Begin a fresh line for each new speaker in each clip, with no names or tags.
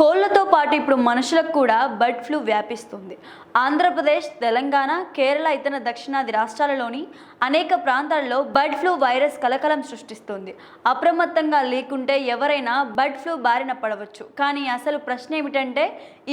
కోళ్ళతో పాటు ఇప్పుడు మనుషులకు కూడా బర్డ్ ఫ్లూ వ్యాపిస్తుంది. ఆంధ్రప్రదేశ్ తెలంగాణ కేరళ ఇతర దక్షిణాది రాష్ట్రాలలోని అనేక ప్రాంతాల్లో బర్డ్ ఫ్లూ వైరస్ కలకలం సృష్టిస్తుంది. అప్రమత్తంగా లేకుంటే ఎవరైనా బర్డ్ ఫ్లూ బారిన పడవచ్చు. కానీ అసలు ప్రశ్న ఏమిటంటే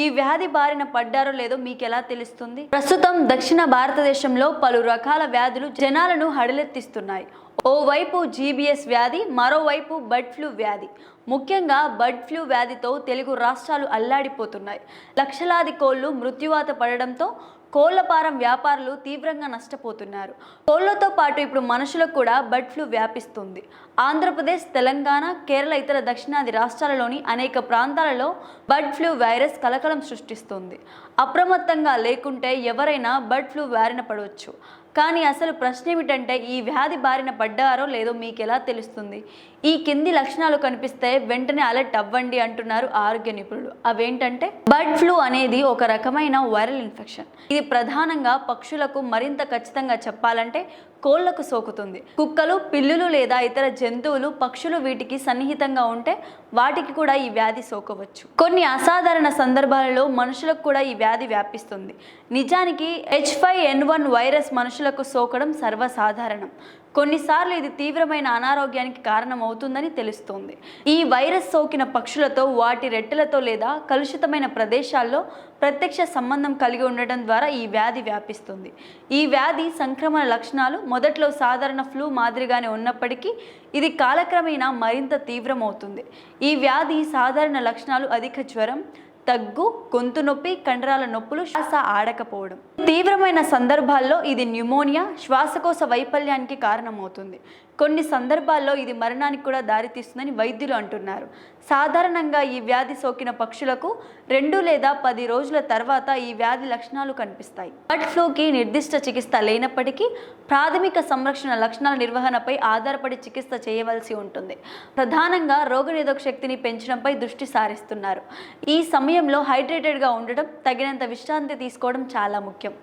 ఈ వ్యాధి బారిన పడ్డారో లేదో మీకు ఎలా తెలుస్తుంది? ప్రస్తుతం దక్షిణ భారతదేశంలో పలు రకాల వ్యాధులు జనాలను హడలెత్తిస్తున్నాయి. ఓవైపు జీబీఎస్ వ్యాధి మరోవైపు బర్డ్ ఫ్లూ వ్యాధి. ముఖ్యంగా బర్డ్ ఫ్లూ వ్యాధితో తెలుగు రాష్ట్రాలు అల్లాడిపోతున్నాయి. లక్షలాది కోళ్ళు మృత్యువాత పడడంతో కోళ్ళపారం వ్యాపారులు తీవ్రంగా నష్టపోతున్నారు. కోళ్ళతో పాటు ఇప్పుడు మనుషులకు కూడా బర్డ్ ఫ్లూ వ్యాపిస్తుంది. ఆంధ్రప్రదేశ్ తెలంగాణ కేరళ ఇతర దక్షిణాది రాష్ట్రాలలోని అనేక ప్రాంతాలలో బర్డ్ ఫ్లూ వైరస్ కలకలం సృష్టిస్తుంది. అప్రమత్తంగా లేకుంటే ఎవరైనా బర్డ్ ఫ్లూ బారిన పడవచ్చు. కానీ అసలు ప్రశ్న ఏమిటంటే ఈ వ్యాధి బారిన పడ్డారో లేదో మీకు ఎలా తెలుస్తుంది? ఈ కింది లక్షణాలు కనిపిస్తే వెంటనే అలర్ట్ అవ్వండి అంటున్నారు ఆరోగ్య నిపుణులు. అవేంటంటే బర్డ్ ఫ్లూ అనేది ఒక రకమైన వైరల్ ఇన్ఫెక్షన్. ఇది ప్రధానంగా పక్షులకు మరింత ఖచ్చితంగా చెప్పాలంటే కోళ్ళకు సోకుతుంది. కుక్కలు పిల్లులు లేదా ఇతర జంతువులు పక్షులు వీటికి సన్నిహితంగా ఉంటే వాటికి కూడా ఈ వ్యాధి సోకవచ్చు. కొన్ని అసాధారణ సందర్భాలలో మనుషులకు కూడా ఈ వ్యాధి వ్యాపిస్తుంది. నిజానికి H five N one virus మనుషులకు సోకడం సర్వసాధారణం. కొన్నిసార్లు ఇది తీవ్రమైన అనారోగ్యానికి కారణమవుతుందని తెలుస్తోంది. ఈ వైరస్ సోకిన పక్షులతో వాటి రెట్టెలతో లేదా కలుషితమైన ప్రదేశాల్లో ప్రత్యక్ష సంబంధం కలిగి ఉండటం ద్వారా ఈ వ్యాధి వ్యాపిస్తుంది. ఈ వ్యాధి సంక్రమణ లక్షణాలు మొదట్లో సాధారణ ఫ్లూ మాదిరిగానే ఉన్నప్పటికీ ఇది కాలక్రమేణా మరింత తీవ్రమవుతుంది. ఈ వ్యాధి సాధారణ లక్షణాలు అధిక జ్వరం దగ్గు గొంతు నొప్పి కండరాల నొప్పులు శ్వాస ఆడకపోవడం. తీవ్రమైన సందర్భాల్లో ఇది న్యూమోనియా శ్వాసకోశ వైఫల్యానికి కారణమవుతుంది. కొన్ని సందర్భాల్లో ఇది మరణానికి కూడా దారితీస్తుందని వైద్యులు అంటున్నారు. సాధారణంగా ఈ వ్యాధి సోకిన పక్షులకు రెండు లేదా పది రోజుల తర్వాత ఈ వ్యాధి లక్షణాలు కనిపిస్తాయి. బర్డ్ ఫ్లూకి నిర్దిష్ట చికిత్స లేనప్పటికీ ప్రాథమిక సంరక్షణ లక్షణాల నిర్వహణపై ఆధారపడి చికిత్స చేయవలసి ఉంటుంది. ప్రధానంగా రోగనిరోధక శక్తిని పెంచడంపై దృష్టి సారిస్తున్నారు. ఈ సమయంలో హైడ్రేటెడ్గా ఉండడం తగినంత విశ్రాంతి తీసుకోవడం చాలా ముఖ్యం.